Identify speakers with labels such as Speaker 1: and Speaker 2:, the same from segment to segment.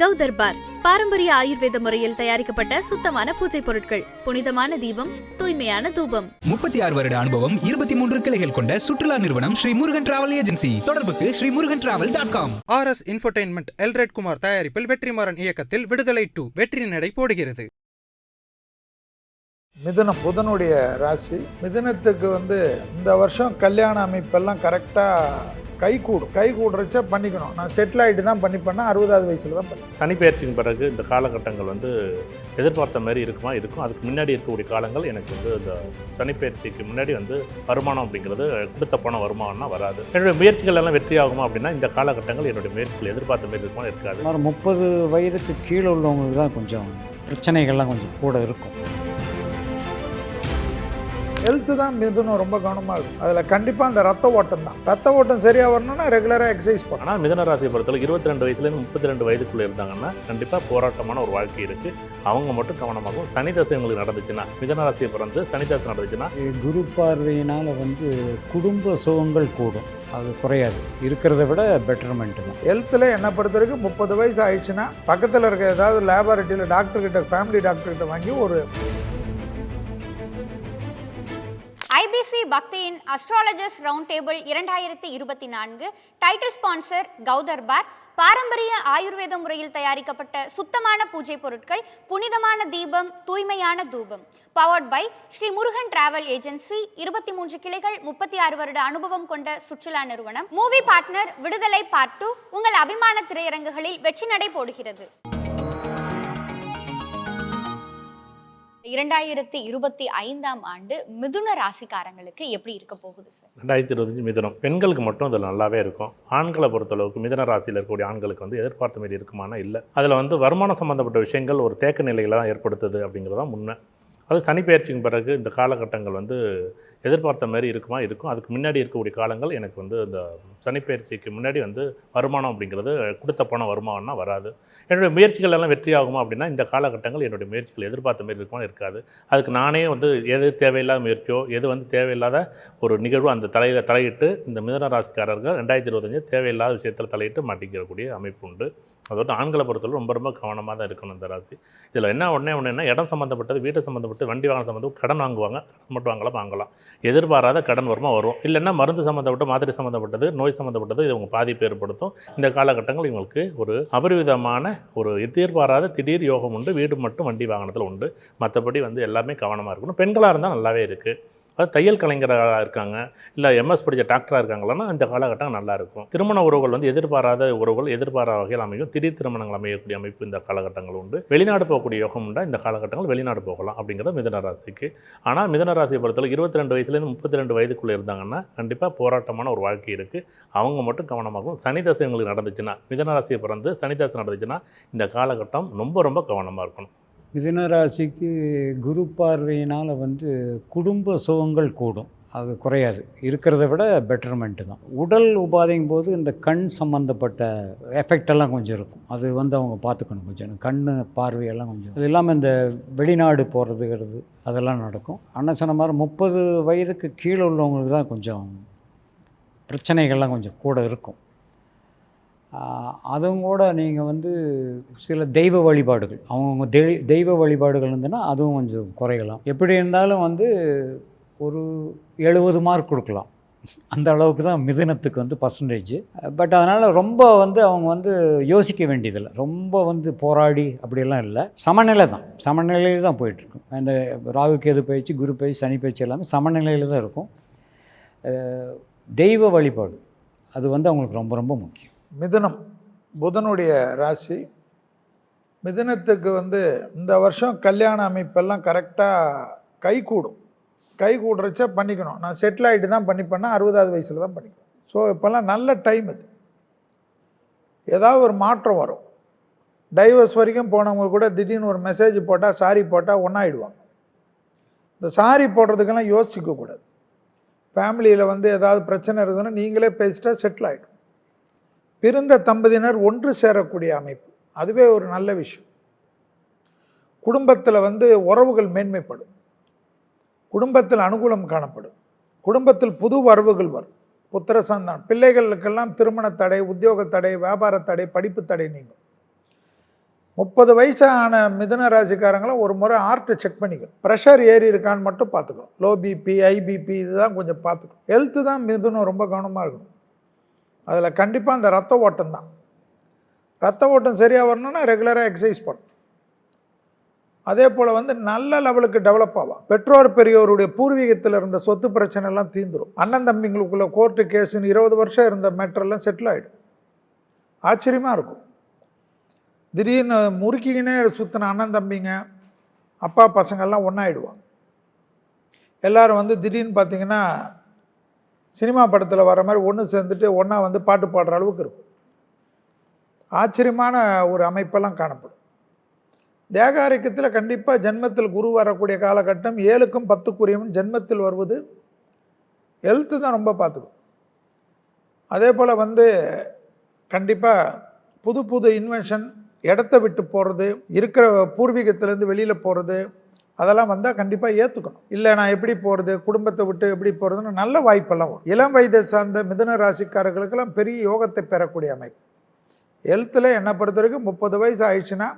Speaker 1: கௌதர்பார் பாரம்பரிய ஆயுர்வேத முறையில் தயாரிக்கப்பட்ட சுத்தமான பூஜை பொருட்கள் புனிதமான தீபம் தூய்மையான தூபம்.
Speaker 2: முப்பத்தி ஆறு வருட அனுபவம் இருபத்தி மூன்று கிளைகள் கொண்ட சுற்றுலா நிறுவனம் ஸ்ரீ முருகன் டிராவல் ஏஜென்சி தொடர்புக்கு Sri Murugan travel dot com
Speaker 3: R S infotainment Elred Kumar தயாரிப்பில் வெற்றிமாறன் இயக்கத்தில் விடுதலை டூ வெற்றி நடை போடுகிறது.
Speaker 4: மிதுனம் புதனுடைய ராசி. மிதுனத்துக்கு வந்து இந்த வருஷம் கல்யாண அமைப்பெல்லாம் கரெக்டாக கை கூடும் கை கூடுறச்ச பண்ணிக்கணும். நான் செட்டில் ஆகிட்டு தான் பண்ணிப்பேன்னா அறுபதாவது வயசில் தான் பண்ணி
Speaker 5: சனி பெயர்ச்சிக்கு பிறகு இந்த காலகட்டங்கள் வந்து எதிர்பார்த்த மாதிரி இருக்குமா? இருக்கும். அதுக்கு முன்னாடி இருக்கக்கூடிய காலங்கள் எனக்கு வந்து இந்த சனி பெயர்ச்சிக்கு முன்னாடி வந்து வருமானம் அப்படிங்கிறது கொடுத்த பணம் வருமானம்னா வராது. என்னுடைய முயற்சிகள் எல்லாம் வெற்றி ஆகுமா அப்படின்னா இந்த காலகட்டங்கள் என்னுடைய முயற்சிகள் எதிர்பார்த்த மாதிரி இருக்குமா? இருக்காது.
Speaker 6: முப்பது வயதுக்கு கீழே உள்ளவங்களுக்கு தான் கொஞ்சம் பிரச்சனைகள்லாம் கொஞ்சம் கூட இருக்கும்.
Speaker 4: ஹெல்த்து தான் மிதுனம் ரொம்ப கவனமாக இருக்கும். அதில் கண்டிப்பாக அந்த ரத்த ஓட்டம் தான். ரத்த ஓட்டம் சரியாக வரணும்னா ரெகுலராக எக்ஸசைஸ் பண்ணணும்.
Speaker 5: ஆனால் மிதன ராசியை பொறுத்தவரை இருபத்தி ரெண்டு வயசுலேருந்து முப்பத்தி ரெண்டு வயதுக்குள்ளே இருந்தாங்கன்னா கண்டிப்பாக போராட்டமான ஒரு வாழ்க்கை இருக்குது அவங்க மட்டும் கவனமாகும் சனி தசை உங்களுக்கு நடந்துச்சுன்னா மிதன ராசியை பிறந்து சனி தசை நடந்துச்சுன்னா
Speaker 6: குரு பார்வையினால் வந்து குடும்ப சுகங்கள் கூடும். அது குறையாது. இருக்கிறத விட பெட்டர்மெண்ட் தான்.
Speaker 4: ஹெல்த்தில் என்னை பொறுத்த வரைக்கும் முப்பது வயசு ஆயிடுச்சுன்னா பக்கத்தில் இருக்க ஏதாவது லேபார்ட்டரியில் டாக்டர்கிட்ட ஃபேமிலி டாக்டர்கிட்ட வாங்கி ஒரு
Speaker 7: ஐபிசி பக்தியின் அஸ்ட்ராலஜர்ஸ் ரவுண்ட் டேபிள் இரண்டாயிரத்தி இருபத்தி நான்கு டைட்டில் ஸ்பான்சர் கௌதர்பார் பாரம்பரிய ஆயுர்வேத முறையில் தயாரிக்கப்பட்ட சுத்தமான பூஜை பொருட்கள் புனிதமான தீபம் தூய்மையான தூபம். Powered by Sri Murugan travel agency இருபத்தி மூன்று கிளைகள் முப்பத்தி ஆறு வருட அனுபவம் கொண்ட சுற்றுலா நிறுவனம். Movie partner Viduthalai part two உங்கள் அபிமான திரையரங்குகளில் வெற்றி நடை போடுகிறது. இரண்டாயிரத்தி இருபத்தி ஐந்தாம் ஆண்டு மிதுன ராசிக்காரங்களுக்கு எப்படி இருக்க போகுது சார்
Speaker 5: ரெண்டாயிரத்தி இருபத்தஞ்சு மிதுனம். பெண்களுக்கு மட்டும் அதில் நல்லாவே இருக்கும். ஆண்களை பொறுத்தளவுக்கு மிதன ராசியில் இருக்கக்கூடிய ஆண்களுக்கு வந்து எதிர்பார்த்த மாரி இருக்குமானா இல்லை. அதில் வந்து வருமானம் சம்மந்தப்பட்ட விஷயங்கள் ஒரு தேக்க நிலையில தான் ஏற்படுத்துது அப்படிங்கிறதான் உண்மை. அது சனிப்பெயர்ச்சிக்கு பிறகு இந்த காலகட்டங்கள் வந்து எதிர்பார்த்த மாதிரி இருக்குமா? இருக்கும். அதுக்கு முன்னாடி இருக்கக்கூடிய காலங்கள் எனக்கு வந்து இந்த சனிப்பெயர்ச்சிக்கு முன்னாடி வந்து வருமானம் அப்படிங்கிறது கொடுத்த பணம் வருமானம்னா வராது. என்னுடைய முயற்சிகள் எல்லாம் வெற்றி ஆகுமா அப்படின்னா இந்த காலகட்டங்கள் என்னுடைய முயற்சிகள் எதிர்பார்த்த மாதிரி இருக்குமா இருக்காது. அதுக்கு நானே வந்து எது தேவையில்லாத முயற்சியோ எது வந்து தேவையில்லாத ஒரு நிகழ்வு அந்த தலையில் தலையிட்டு இந்த மிதன ராசிக்காரர்கள் ரெண்டாயிரத்தி இருபத்தஞ்சு தேவையில்லாத விஷயத்தில் தலையிட்டு மாட்டிக்கிறக்கூடிய அமைப்பு உண்டு. அதோட ஆண்களை பொறுத்தவரை ரொம்ப ரொம்ப கவனமாக தான் இருக்கணும் இந்த ராசி. இதில் என்ன ஒன்றே ஒன்று என்ன இடம் சம்மந்தப்பட்டது வீடு சம்மந்தப்பட்டு வண்டி வாங்க சம்மந்தம் கடன் வாங்குவாங்க. கடன் மட்டும் வாங்கலாம் வாங்கலாம். எதிர்பாராத கடன் வருமா வரும். இல்லைன்னா மருந்து சம்மந்தப்பட்ட மாத்திரை சம்மந்தப்பட்டது நோய் சம்மந்தப்பட்டது இது உங்கள் பாதிப்பு ஏற்படுத்தும். இந்த காலகட்டங்கள் இவங்களுக்கு ஒரு அபரிவிதமான ஒரு எதிர்பாராத திடீர் யோகம் உண்டு. வீடு மட்டும் வண்டி வாகனத்தில் உண்டு. மற்றபடி வந்து எல்லாமே கவனமாக இருக்கணும். பெண்களாக இருந்தால் நல்லாவே இருக்குது அது தையல் கலைஞராக இருக்காங்க இல்லை எம்எஸ் படித்த டாக்டராக இருக்காங்களன்னா இந்த காலகட்டம் நல்லாயிருக்கும். திருமண உறவுகள் வந்து எதிர்பாராத உறவுகள் எதிர்பாராத வகையில் அமையும். திடீர் திருமணங்கள் அமையக்கூடிய அமைப்பு இந்த காலகட்டங்கள் உண்டு. வெளிநாடு போகக்கூடிய யோகம் உண்டா? இந்த காலகட்டங்கள் வெளிநாடு போகலாம் அப்படிங்கிறது மிதன ராசிக்கு. ஆனால் மிதன ராசியை பொறுத்தவரை இருபத்தி ரெண்டு வயசுலேருந்து முப்பத்தி ரெண்டு வயதுக்குள்ளே இருந்தாங்கன்னா கண்டிப்பாக போராட்டமான ஒரு வாழ்க்கை இருக்குது அவங்க மட்டும் கவனமாகும் சனிதசை உங்களுக்கு நடந்துச்சுன்னா மிதன ராசியை பிறந்து சனிதசை நடந்துச்சுன்னா இந்த காலகட்டம் ரொம்ப ரொம்ப கவனமாக இருக்கணும்.
Speaker 6: மிதினராசிக்கு குரு பார்வையினால் வந்து குடும்ப சுகங்கள் கூடும். அது குறையாது. இருக்கிறத விட பெட்டர்மெண்ட்டு தான். உடல் உபாதைங்கும் போது இந்த கண் சம்மந்தப்பட்ட எஃபெக்ட் எல்லாம் கொஞ்சம் இருக்கும். அது வந்து அவங்க பார்த்துக்கணும் கொஞ்சம். கண் பார்வையெல்லாம் கொஞ்சம். அது இல்லாமல் இந்த வெளிநாடு போகிறதுங்கிறது அதெல்லாம் நடக்கும். அண்ணன் சொன்ன மாதிரி முப்பது வயதுக்கு கீழே உள்ளவங்களுக்கு தான் கொஞ்சம் பிரச்சனைகள்லாம் கொஞ்சம் கூட இருக்கும். அதுவும் கூட நீங்கள் வந்து சில தெய்வ வழிபாடுகள். அவங்கவுங்க தெய் தெய்வ வழிபாடுகள் இருந்ததுன்னா அதுவும் கொஞ்சம் குறையலாம். எப்படி இருந்தாலும் வந்து ஒரு எழுபது மார்க் கொடுக்கலாம். அந்த அளவுக்கு தான் மிதுனத்துக்கு வந்து பர்சன்டேஜ் பட் அதனால் ரொம்ப வந்து அவங்க வந்து யோசிக்க வேண்டியதில்லை. ரொம்ப வந்து போராடி அப்படியெல்லாம் இல்லை. சமநிலை தான். சமநிலையில் தான் போயிட்டுருக்கும் இந்த ராகு கேது பயிற்சி குரு பயிற்சி சனி பயிற்சி எல்லாமே சமநிலையில் தான் இருக்கும். தெய்வ வழிபாடு. அது வந்து அவங்களுக்கு ரொம்ப ரொம்ப முக்கியம்.
Speaker 4: மிதுனம் புதனுடைய ராசி. மிதுனத்துக்கு வந்து இந்த வருஷம் கல்யாண அமைப்பெல்லாம் கரெக்டாக கை கூடும் கை கூடுறச்ச பண்ணிக்கணும். நான் செட்டில் ஆகிட்டு தான் பண்ணிப்பேன்னா அறுபதாவது வயசில் தான் பண்ணிக்கணும் ஸோ இப்போல்லாம் நல்ல டைம் இது. ஏதாவது ஒரு மாற்றம் வரும். டைவர்ஸ் வரைக்கும் போனவங்க கூட திடீர்னு ஒரு மெசேஜ் போட்டால் சாரி போட்டால் ஒன்றாயிடுவாங்க இந்த சாரி போடுறதுக்கெல்லாம் யோசிக்கக்கூடாது ஃபேமிலியில் வந்து ஏதாவது பிரச்சனை இருக்குதுன்னா நீங்களே பேசிட்டா செட்டில் ஆகிடும் பிறந்த தம்பதியினர் ஒன்று சேரக்கூடிய அமைப்பு. அதுவே ஒரு நல்ல விஷயம். குடும்பத்தில் வந்து உறவுகள் மேன்மைப்படும். குடும்பத்தில் அனுகூலம் காணப்படும். குடும்பத்தில் புது வரவுகள் வரும். புத்திர சந்தானம் பிள்ளைகளுக்கெல்லாம் திருமண தடை உத்தியோக தடை வியாபார தடை படிப்பு தடை நீங்கும். முப்பது வயசான மிதுன ராசிக்காரங்களும் ஒரு முறை ஆர்ட்டை செக் பண்ணிக்கணும். ப்ரெஷர் ஏறி இருக்கான்னு மட்டும் பார்த்துக்கணும். லோ பிபி ஐபிபி இதுதான் கொஞ்சம் பார்த்துக்கணும். ஹெல்த்து தான் மிதுனம் ரொம்ப கவனமாக இருக்கணும். அதில் கண்டிப்பாக அந்த ரத்த ஓட்டம் தான். ரத்த ஓட்டம் சரியாக வரணும்னா ரெகுலராக எக்ஸசைஸ் பண்ணும் அதே போல் வந்து நல்ல லெவலுக்கு டெவலப் ஆகும் பெற்றோர் பெரியோருடைய பூர்வீகத்தில் இருந்த சொத்து பிரச்சனை எல்லாம் அண்ணன் தம்பிங்களுக்குள்ள கோர்ட்டு கேஸுன்னு இருபது வருஷம் இருந்த மேட்டரெல்லாம் செட்டில் ஆகிடும் ஆச்சரியமாக இருக்கும். திடீர்னு முறுக்கிக்கினே சுற்றின அண்ணன் தம்பிங்க அப்பா பசங்கள்லாம் ஒன்றாயிடுவாங்க எல்லோரும் வந்து திடீர்னு பார்த்தீங்கன்னா சினிமா படத்தில் வர மாதிரி ஒன்று சேர்ந்துட்டு ஒன்றா வந்து பாட்டு பாடுற அளவுக்கு இருக்கும். ஆச்சரியமான ஒரு அமைப்பெல்லாம் காணப்படும். தேகாரிக்கத்தில் கண்டிப்பாக ஜென்மத்தில் குரு வரக்கூடிய காலகட்டம் ஏழுக்கும் பத்துக்குரியவன் ஜென்மத்தில் வருவது ஹெல்த்து தான் ரொம்ப பார்த்துக்கும். அதே போல் வந்து கண்டிப்பாக புது புது இன்வென்ஷன் இடத்த விட்டு போகிறது இருக்கிற பூர்வீகத்திலேருந்து வெளியில் போகிறது அதெல்லாம் வந்தால் கண்டிப்பாக ஏற்றுக்கணும் இல்லை நான் எப்படி போகிறது குடும்பத்தை விட்டு எப்படி போகிறதுன்னு நல்ல வாய்ப்பெல்லாம் வரும் இளம் வயதை சார்ந்த மிதன ராசிக்காரர்களுக்கெல்லாம் பெரிய யோகத்தை பெறக்கூடிய அமைப்பு. ஹெல்த்தில் என்னை பொறுத்த வரைக்கும் முப்பது வயசு ஆயிடுச்சுன்னா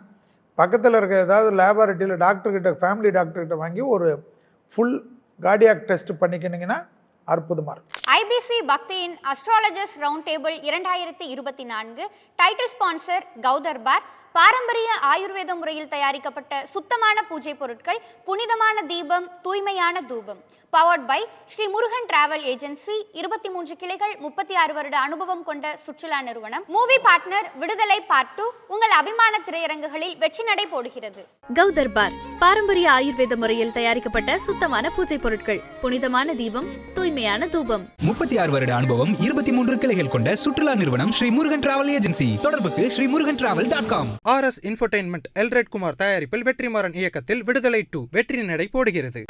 Speaker 4: பக்கத்தில் இருக்க ஏதாவது லேபார்ட்டரியில் டாக்டர்கிட்ட ஃபேமிலி டாக்டர்கிட்ட வாங்கி ஒரு ஃபுல் கார்டியாக் டெஸ்ட் பண்ணிக்கினீங்கன்னா அற்புதமாக இருக்கும்.
Speaker 7: ஐபிசி பக்தியின் அஸ்ட்ராலஜர்ஸ் ரவுண்ட் டேபிள் இரண்டாயிரத்தி இருபத்தி நான்கு டைட்டில் ஸ்பான்சர் கௌதர்பார் பாரம்பரிய ஆயுர்வேத முறையில் தயாரிக்கப்பட்ட சுத்தமான பூஜை பொருட்கள் புனிதமான தீபம் தூய்மையான தூபம். Powered by Sri Murugan travel agency இருபத்தி மூன்று கிளைகள் முப்பத்தி ஆறு வருட அனுபவம் கொண்ட சுற்றுலா நிறுவனம். Movie partner Viduthalai part two உங்கள் அபிமான திரையரங்குகளில் வெற்றி நடை போடுகிறது.
Speaker 1: கௌதர்பார் பாரம்பரிய ஆயுர்வேத முறையில் தயாரிக்கப்பட்ட சுத்தமான பூஜை பொருட்கள் புனிதமான தீபம் தூய்மையான தூபம்.
Speaker 2: முப்பத்தி ஆறு வருட அனுபவம் இருபத்தி மூன்று கிளைகள் கொண்ட சுற்றுலா நிறுவனம் ஸ்ரீ முருகன் டிராவல் ஏஜென்சி. தொடர்புக்கு Sri Murugan travel dot com.
Speaker 3: R S infotainment Elred Kumar தயாரிப்பில் வெற்றிமாறன் இயக்கத்தில் விடுதலை டூ வெற்றி நடை போடுகிறது.